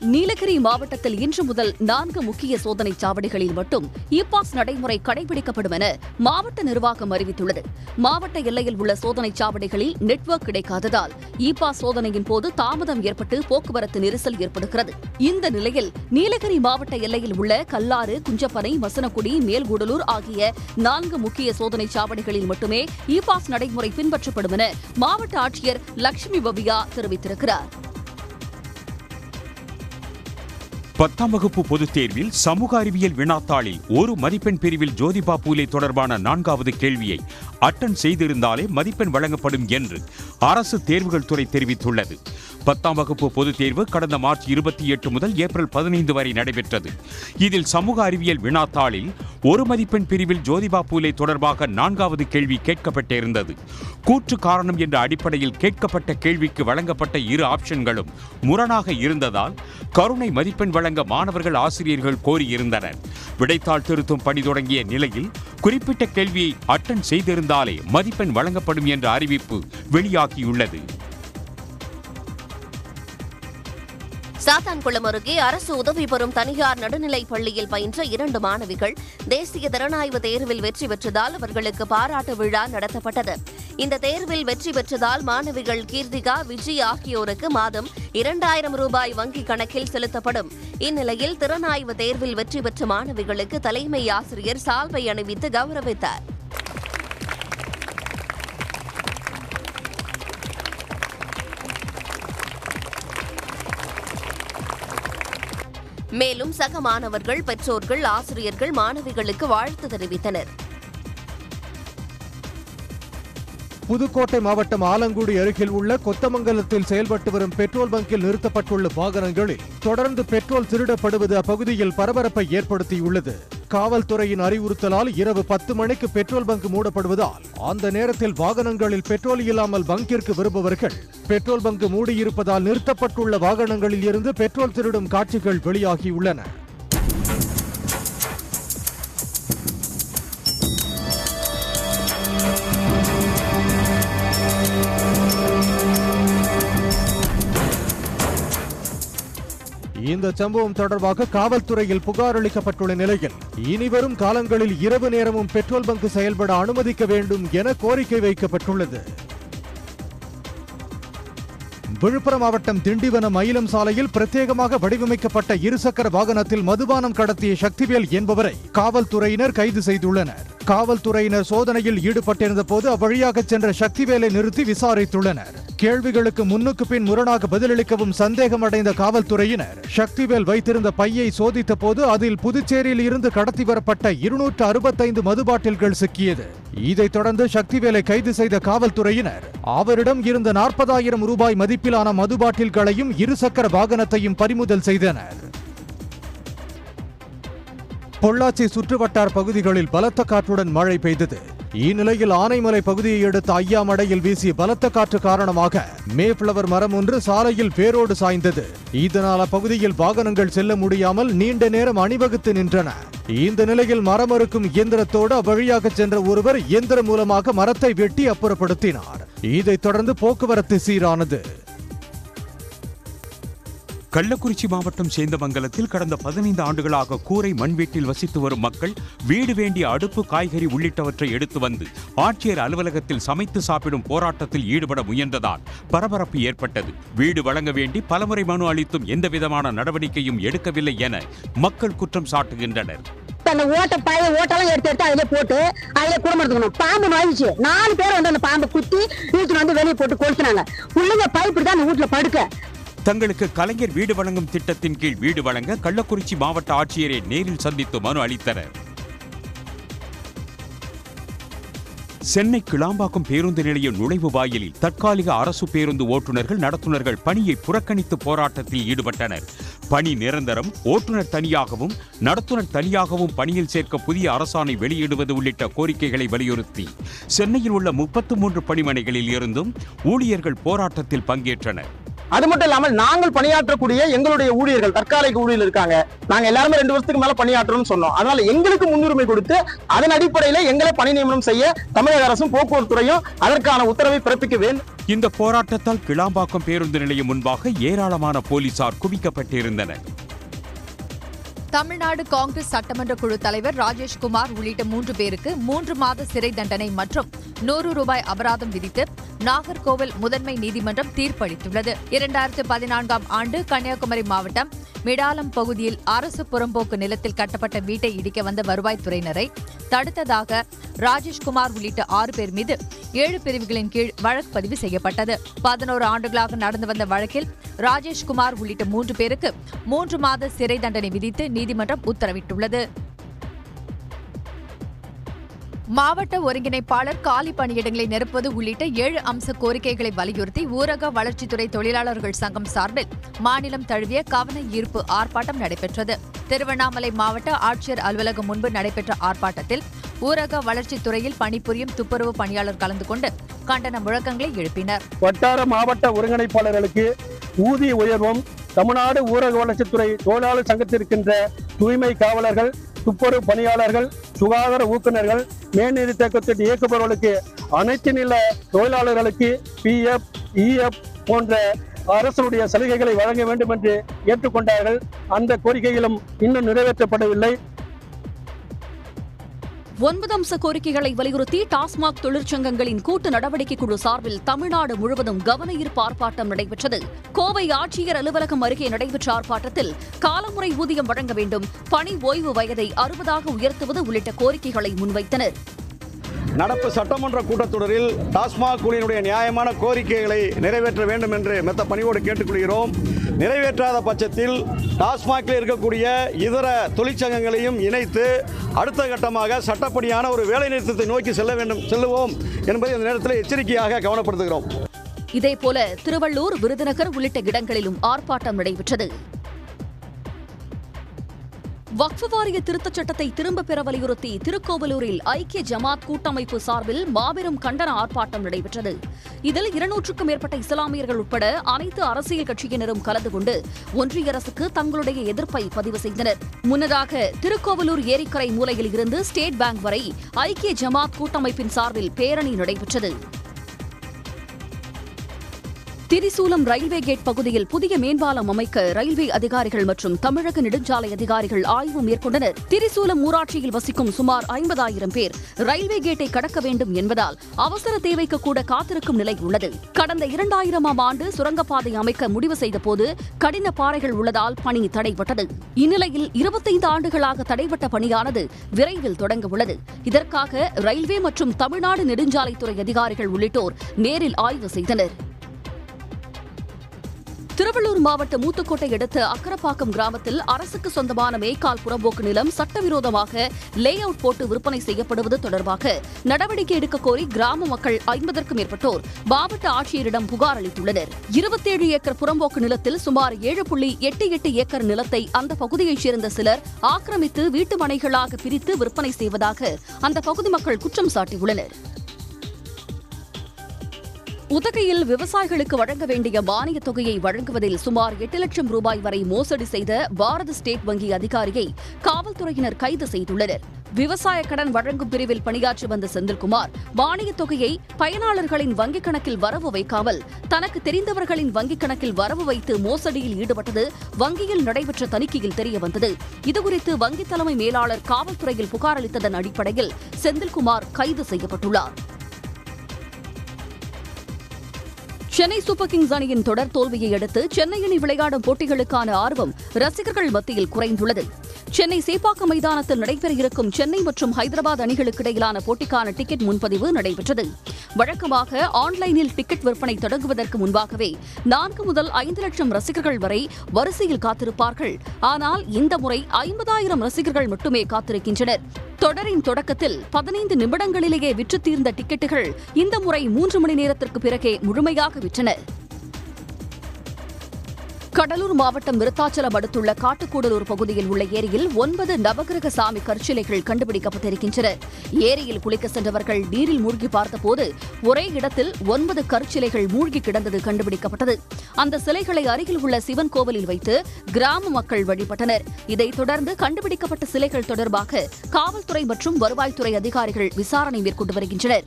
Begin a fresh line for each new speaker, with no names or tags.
நீலகிரி மாவட்டத்தில் இன்று முதல் நான்கு முக்கிய சோதனை சாவடிகளில் மட்டும் இ பாஸ் நடைமுறை கடைபிடிக்கப்படும் என மாவட்ட நிர்வாகம் அறிவித்துள்ளது. மாவட்ட எல்லையில் உள்ள சோதனை சாவடிகளில் நெட்வொர்க் கிடைக்காததால் இ பாஸ் சோதனையின் போது தாமதம் ஏற்பட்டு போக்குவரத்து நெரிசல் ஏற்படுகிறது. இந்த நிலையில் நீலகிரி மாவட்ட எல்லையில் உள்ள கல்லாறு குஞ்சப்பனை மசனக்குடி மேல்கூடலூர் ஆகிய நான்கு முக்கிய சோதனை சாவடிகளில் மட்டுமே இ பாஸ் நடைமுறை பின்பற்றப்படும் என மாவட்ட ஆட்சியர் லட்சுமி பவியா தெரிவித்திருக்கிறார்.
பத்தாம் வகுப்பு பொதுத் தேர்வில் சமூக அறிவியல் வினாத்தாளில் ஒரு மதிப்பெண் பிரிவில் ஜோதிபா பூலே தொடர்பான நான்காவது கேள்வியை அட்டன் செய்திருந்தாலே மதிப்பெண் வழங்கப்படும் என்று அரசு தேர்வுகள் துறை தெரிவித்துள்ளது. பத்தாம் வகுப்பு பொதுத் தேர்வு கடந்த மார்ச் இருபத்தி எட்டு முதல் ஏப்ரல் பதினைந்து வரை நடைபெற்றது. இதில் சமூக அறிவியல் வினாத்தாளில் ஒரு மதிப்பெண் பிரிவில் ஜோதிபா பூலே தொடர்பாக நான்காவது கேள்வி கேட்கப்பட்டிருந்தது. கூற்று காரணம் என்ற அடிப்படையில் கேட்கப்பட்ட கேள்விக்கு வழங்கப்பட்ட இரு ஆப்ஷன்களும் முரணாக இருந்ததால் கருணை மதிப்பெண் வழங்க மாணவர்கள் ஆசிரியர்கள் கோரியிருந்தனர். விடைத்தாள் திருத்தும் பணி தொடங்கிய நிலையில் குறிப்பிட்ட கேள்வியை அட்டன் செய்திருந்தாலே மதிப்பெண் வழங்கப்படும் என்ற அறிவிப்பு வெளியாகியுள்ளது.
சாத்தான்குளம் அருகே அரசு உதவி பெறும் தனியார் நடுநிலைப் பள்ளியில் பயின்ற இரண்டு மாணவிகள் தேசிய திறனாய்வு தேர்வில் வெற்றி பெற்றதால் அவர்களுக்கு பாராட்டு விழா நடத்தப்பட்டது. இந்த தேர்வில் வெற்றி பெற்றதால் மாணவிகள் கீர்த்திகா விஜய் ஆகியோருக்கு மாதம் இரண்டாயிரம் ரூபாய் வங்கிக் கணக்கில் செலுத்தப்படும். இந்நிலையில் திறனாய்வு தேர்வில் வெற்றி பெற்ற மாணவிகளுக்கு தலைமை ஆசிரியர் சால்வை அணிவித்து கௌரவித்தார். மேலும் சக மாணவர்கள் பெற்றோர்கள் ஆசிரியர்கள் மாணவிகளுக்கு வாழ்த்து தெரிவித்தனர்.
புதுக்கோட்டை மாவட்டம் ஆலங்குடி அருகில் உள்ள கொத்தமங்கலத்தில் செயல்பட்டு வரும் பெட்ரோல் பங்கில் நிறுத்தப்பட்டுள்ள வாகனங்களில் தொடர்ந்து பெட்ரோல் திருடப்படுவது அப்பகுதியில் பரபரப்பை ஏற்படுத்தியுள்ளது. காவல்துறையின் அறிவுறுத்தலால் இரவு பத்து மணிக்கு பெட்ரோல் பங்க் மூடப்படுவதால் அந்த நேரத்தில் வாகனங்களில் பெட்ரோல் இல்லாமல் பங்கிற்கு வருபவர்கள் பெட்ரோல் பங்க் மூடியிருப்பதால் நிறுத்தப்பட்டுள்ள வாகனங்களில் இருந்து பெட்ரோல் திருடும் காட்சிகள் வெளியாகியுள்ளன. இந்த சம்பவம் தொடர்பாக காவல்துறையில் புகார் அளிக்கப்பட்டுள்ள நிலையில் இனிவரும் காலங்களில் இரவு நேரமும் பெட்ரோல் பங்க் செயல்பட அனுமதிக்க வேண்டும் என கோரிக்கை வைக்கப்பட்டுள்ளது. விழுப்புரம் மாவட்டம் திண்டிவனம் மயிலம் சாலையில் பிரத்யேகமாக வடிவமைக்கப்பட்ட இருசக்கர வாகனத்தில் மதுபானம் கடத்திய சக்திவேல் என்பவரை காவல்துறையினர் கைது செய்துள்ளனர். காவல்துறையினர் சோதனையில் ஈடுபட்டிருந்த போது அவ்வழியாக சென்ற சக்திவேலை நிறுத்தி விசாரித்துள்ளனர். கேள்விகளுக்கு முன்னுக்கு பின் முரணாக பதிலளிக்கவும் சந்தேகமடைந்த காவல்துறையினர் சக்திவேல் வைத்திருந்த பையை சோதித்த போது அதில் புதுச்சேரியில் இருந்து கடத்தி வரப்பட்ட இருநூற்று அறுபத்தைந்து மது பாட்டில்கள் சிக்கியது. இதைத் தொடர்ந்து சக்திவேலை கைது செய்த காவல்துறையினர் அவரிடம் இருந்த நாற்பதாயிரம் ரூபாய் மதிப்பிலான மது பாட்டில்களையும் இருசக்கர வாகனத்தையும் பறிமுதல் செய்தனர். பொள்ளாச்சி சுற்றுவட்டார் பகுதிகளில் பலத்த காற்றுடன் மழை பெய்தது. இந்நிலையில் ஆனைமலை பகுதியை அடுத்த ஐயாமடையில் வீசிய பலத்த காற்று காரணமாக மேப்ளவர் மரம் ஒன்று சாலையில் பேரோடு சாய்ந்தது. இதனால் அப்பகுதியில் வாகனங்கள் செல்ல முடியாமல் நீண்ட நேரம் அணிவகுத்து நின்றன. இந்த நிலையில் மரம் அறுக்கும் இயந்திரத்தோடு அவ்வழியாக சென்ற ஒருவர் இயந்திரம் மூலமாக மரத்தை வெட்டி அப்புறப்படுத்தினார். இதைத் தொடர்ந்து போக்குவரத்து சீரானது.
கள்ளக்குறிச்சி மாவட்டம் சேந்தமங்கலத்தில் கடந்த பதினைந்து ஆண்டுகளாக கூரை மண் வீட்டில் வசித்து வரும் மக்கள் வீடு வேண்டிய அடுப்பு காய்கறி உள்ளிட்டவற்றை எடுத்து வந்து ஆட்சியர் அலுவலகத்தில் சமைத்து சாப்பிடும் போராட்டத்தில் ஈடுபட முயன்றதால் பரபரப்பு ஏற்பட்டது. வீடு வழங்க வேண்டி பலமுறை மனு அளித்தும் எந்தவிதமான நடவடிக்கையும் எடுக்கவில்லை என மக்கள் குற்றம் சாட்டுகின்றனர்.
அந்த ஓட்ட பழைய ஓட்டெல்லாம் எடுத்து எடுத்து அதிலே போட்டு அதிலே குடும்பம் எடுத்துக்கணும் பாம்பு நோயிச்சு நாலு பேர் வந்து அந்த பாம்பை குத்தி இழுத்துட்டு வந்து வெளியே போட்டு கொளுத்துனாங்க. பிள்ளைங்க பைப்பு தான் அந்த வீட்டுல படுக்க.
தங்களுக்கு கலைஞர் வீடு வழங்கும் திட்டத்தின் கீழ் வீடு வழங்க கள்ளக்குறிச்சி மாவட்ட ஆட்சியரை நேரில் சந்தித்து மனு அளித்தனர். சென்னை கிளாம்பாக்கம் பேருந்து நிலைய நுழைவு வாயிலில் தற்காலிக அரசு பேருந்து ஓட்டுநர்கள் நடத்துனர்கள் பணியை புறக்கணித்து போராட்டத்தில் ஈடுபட்டனர். பணி நிரந்தரம் ஓட்டுநர் தனியாகவும் நடத்துனர் தனியாகவும் பணியில் சேர்க்க புதிய அரசாணை வெளியிடுவது உள்ளிட்ட கோரிக்கைகளை வலியுறுத்தி சென்னையில் உள்ள முப்பத்து மூன்று பணிமனைகளில் இருந்தும் ஊழியர்கள் போராட்டத்தில் பங்கேற்றனர்.
அது மட்டும் இல்லாமல் நாங்கள் பணியாற்றக்கூடிய எங்களுடைய ஊழியர்கள் தற்காலிக ஊழியர்கள் இருக்காங்க. நாங்க எல்லாருமே ரெண்டு வருஷத்துக்கு மேல பணியாற்றணும்னு சொன்னோம். அதனால எங்களுக்கு முன்னுரிமை கொடுத்து அதன் அடிப்படையில எங்களை பணி நியமனம் செய்ய தமிழக அரசும் போக்குவரத்து துறையும் அதற்கான உத்தரவை பிறப்பிக்க வேண்டும்.
இந்த போராட்டத்தால் கிளாம்பாக்கம் பேருந்து நிலையம் முன்பாக ஏராளமான போலீசார் குவிக்கப்பட்டிருந்தனர்.
தமிழ்நாடு காங்கிரஸ் சட்டமன்ற குழு தலைவர் ராஜேஷ்குமார் உள்ளிட்ட மூன்று பேருக்கு மூன்று மாத சிறை தண்டனை மற்றும் நூறு ரூபாய் அபராதம் விதித்து நாகர்கோவில் முதன்மை நீதிமன்றம் தீர்ப்பளித்துள்ளது. இரண்டாயிரத்து பதினான்காம் ஆண்டு கன்னியாகுமரி மாவட்டம் மிடாலம் பகுதியில் அரசு புறம்போக்கு நிலத்தில் கட்டப்பட்ட வீட்டை இடிக்க வந்த வருவாய்த்துறையினரை தடுத்ததாக ராஜேஷ்குமார் உள்ளிட்ட ஆறு பேர் மீது ஏழு பிரிவுகளின் கீழ் வழக்கு பதிவு செய்யப்பட்டது. பதினோரு ஆண்டுகளாக நடந்து வந்த வழக்கில் ராஜேஷ்குமார் உள்ளிட்ட மூன்று பேருக்கு மூன்று மாத சிறை தண்டனை விதித்து நீதிமன்றம் உத்தரவிட்டுள்ளது. மாவட்ட ஒருங்கிணைப்பாளர் காலி பணியிடங்களை நிரப்புவது உள்ளிட்ட ஏழு அம்ச கோரிக்கைகளை வலியுறுத்தி ஊரக வளர்ச்சித்துறை தொழிலாளர்கள் சங்கம் சார்பில் மாநிலம் தழுவிய கவன ஈர்ப்பு ஆர்ப்பாட்டம் நடைபெற்றது. திருவண்ணாமலை மாவட்ட ஆட்சியர் அலுவலகம் முன்பு நடைபெற்ற ஆர்ப்பாட்டத்தில் ஊரக வளர்ச்சித்துறையில் பணிபுரியும் துப்புரவு பணியாளர் கலந்து கொண்டு கண்டன முழக்கங்களை எழுப்பினர்.
வட்டார மாவட்ட ஒருங்கிணைப்பாளர்களுக்கு ஊதிய உயர்வும் தமிழ்நாடு ஊரக வளர்ச்சித்துறை தொழிலாளர் சங்கத்திற்கின்ற தூய்மை காவலர்கள் துப்புரவு பணியாளர்கள் சுகாதார ஊக்குநர்கள் மேல்நிலை தேக்கத்தின் இயக்குபவர்களுக்கு அனைத்து நில தொழிலாளர்களுக்கு பிஎஃப் இஎஃப் போன்ற அரசனுடைய சலுகைகளை வழங்க வேண்டும் என்று ஏற்றுக்கொண்டார்கள். அந்த கோரிக்கைகளும் இன்னும் நிறைவேற்றப்படவில்லை.
ஒன்பது அம்ச கோரிக்கைகளை வலியுறுத்தி டாஸ்மாக் தொழிற்சங்கங்களின் கூட்டு நடவடிக்கை குழு சார்பில் தமிழ்நாடு முழுவதும் கவன ஈர்ப்பு ஆர்ப்பாட்டம் நடைபெற்றது. கோவை ஆட்சியர் அலுவலகம் அருகே நடைபெற்ற ஆர்ப்பாட்டத்தில் காலமுறை ஊதியம் வழங்க வேண்டும் பணி ஓய்வு வயதை அறுபதாக உயர்த்துவது உள்ளிட்ட கோரிக்கைகளை முன்வைத்தனர்.
நடப்பு சட்டமன்ற கூட்டத்தொடரில் டாஸ்மாக் குழுவினுடைய நியாயமான கோரிக்கைகளை நிறைவேற்ற வேண்டும் என்று மெத்த பணியோடு கேட்டுக்கொள்கிறோம். நிறைவேற்றாத பட்சத்தில் டாஸ்மாகில் இருக்கக்கூடிய இதர தொழிற்சங்கங்களையும் இணைத்து அடுத்த கட்டமாக சட்டப்படியான ஒரு வேலைநிறுத்தத்தை நோக்கி செல்ல வேண்டும் செல்லுவோம் என்பதை இந்த நேரத்தில் எச்சரிக்கையாக கவனப்படுத்துகிறோம்.
இதேபோல திருவள்ளூர் விருதுநகர் உள்ளிட்ட இடங்களிலும் ஆர்ப்பாட்டம் நடைபெற்றது. வக்ஃபு வாரிய திருத்தச் சட்டத்தை திரும்பப் பெற வலியுறுத்தி திருக்கோவலூரில் ஐக்கிய ஜமாத் கூட்டமைப்பு சார்பில் மாபெரும் கண்டன ஆர்ப்பாட்டம் நடைபெற்றது. இதில் இருநூற்றுக்கும் மேற்பட்ட இஸ்லாமியர்கள் உட்பட அனைத்து அரசியல் கட்சியினரும் கலந்து கொண்டு ஒன்றிய அரசுக்கு தங்களுடைய எதிர்ப்பை பதிவு செய்தனர். முன்னதாக திருக்கோவலூர் ஏரிக்கரை மூலையில் இருந்து ஸ்டேட் பேங்க் வரை ஐக்கிய ஜமாத் கூட்டமைப்பின் சார்பில் பேரணி நடைபெற்றது. திரிசூலம் ரயில்வே கேட் பகுதியில் புதிய மேம்பாலம் அமைக்க ரயில்வே அதிகாரிகள் மற்றும் தமிழக நெடுஞ்சாலை அதிகாரிகள் ஆய்வு மேற்கொண்டனர். திரிசூலம் ஊராட்சியில் வசிக்கும் சுமார் ஐம்பதாயிரம் பேர் ரயில்வே கேட்டை கடக்க வேண்டும் என்பதால் அவசர தேவைக்கு கூட காத்திருக்கும் நிலை உள்ளது. கடந்த இரண்டாயிரமாம் ஆண்டு சுரங்கப்பாதை அமைக்க முடிவு செய்தபோது கடின பாறைகள் உள்ளதால் பணி தடைபட்டது. இந்நிலையில் இருபத்தைந்து ஆண்டுகளாக தடைபட்ட பணியானது விரைவில் தொடங்க உள்ளது இதற்காக ரயில்வே மற்றும் தமிழ்நாடு நெடுஞ்சாலைத்துறை அதிகாரிகள் உள்ளிட்டோர் நேரில் ஆய்வு செய்தனர். திருவள்ளூர் மாவட்டம் மூத்துக்கோட்டை அடுத்த அக்கரப்பாக்கம் கிராமத்தில் அரசுக்கு சொந்தமான மேய்க்கால் புறம்போக்கு நிலம் சட்டவிரோதமாக லே அவுட் போட்டு விற்பனை செய்யப்படுவது தொடர்பாக நடவடிக்கை எடுக்க கோரி கிராம மக்கள் ஐம்பதற்கும் மேற்பட்டோர் மாவட்ட ஆட்சியரிடம் புகார் அளித்துள்ளனர். இருபத்தேழு ஏக்கர் புறம்போக்கு நிலத்தில் சுமார் ஏழு புள்ளி எட்டு எட்டு ஏக்கர் நிலத்தை அந்த பகுதியைச் சேர்ந்த சிலர் ஆக்கிரமித்து வீட்டு மனைகளாக பிரித்து விற்பனை செய்வதாக அந்த பகுதி மக்கள் குற்றம் சாட்டியுள்ளனர். உதகையில் விவசாயிகளுக்கு வழங்க வேண்டிய மானியத் தொகையை வழங்குவதில் சுமார் எட்டு லட்சம் ரூபாய் வரை மோசடி செய்த பாரத ஸ்டேட் வங்கி அதிகாரியை காவல்துறையினர் கைது செய்துள்ளனர். விவசாய கடன் வழங்கும் பிரிவில் பணியாற்றி வந்த செந்தில்குமார் மானியத் தொகையை பயனாளர்களின் வங்கிக் கணக்கில் வரவு வைக்காமல் தனக்கு தெரிந்தவர்களின் வங்கிக் கணக்கில் வரவு வைத்து மோசடியில் ஈடுபட்டது வங்கியில் நடைபெற்ற தணிக்கையில் தெரியவந்தது. இதுகுறித்து வங்கி தலைமை மேலாளர் காவல்துறையில் புகார் அளித்ததன் அடிப்படையில் செந்தில்குமார் கைது செய்யப்பட்டுள்ளார். சென்னை சூப்பர் கிங்ஸ் அணியின் தொடர் தோல்வியை அடுத்து சென்னை அணி விளையாடும் போட்டிகளுக்கான ஆர்வம் ரசிகர்கள் மத்தியில் குறைந்துள்ளது. சென்னை சேப்பாக்கம் மைதானத்தில் நடைபெற இருக்கும் சென்னை மற்றும் ஹைதராபாத் அணிகளுக்கு இடையிலான போட்டிக்கான டிக்கெட் முன்பதிவு நடைபெற்றது. வழக்கமாக ஆன்லைனில் டிக்கெட் விற்பனை தொடங்குவதற்கு முன்பாகவே நான்கு முதல் ஐந்து லட்சம் ரசிகர்கள் வரை வரிசையில் காத்திருப்பார்கள். ஆனால் இந்த முறை ஐம்பதாயிரம் ரசிகர்கள் மட்டுமே காத்திருக்கின்றனர். தொடரின் தொடக்கத்தில் பதினைந்து நிமிடங்களிலேயே விற்று தீர்ந்த டிக்கெட்டுகள் இந்த முறை மூன்று மணி நேரத்திற்கு பிறகே முழுமையாக விற்றன. கடலூர் மாவட்டம் விருத்தாச்சலம் அடுத்துள்ள காட்டுக்கூடலூர் பகுதியில் உள்ள ஏரியில் ஒன்பது நவகிரக சாமி கற்சிலைகள் கண்டுபிடிக்கப்பட்டிருக்கின்றன. ஏரியில் குளிக்க சென்றவர்கள் நீரில் மூழ்கி பார்த்தபோது ஒரே இடத்தில் ஒன்பது கற்சிலைகள் மூழ்கி கிடந்தது கண்டுபிடிக்கப்பட்டது. அந்த சிலைகளை அருகில் உள்ள சிவன் கோவிலில் வைத்து கிராம மக்கள் வழிபட்டனர். இதைத் தொடர்ந்து கண்டுபிடிக்கப்பட்ட சிலைகள் தொடர்பாக காவல்துறை மற்றும் வருவாய்த்துறை அதிகாரிகள் விசாரணை மேற்கொண்டு வருகின்றனர்.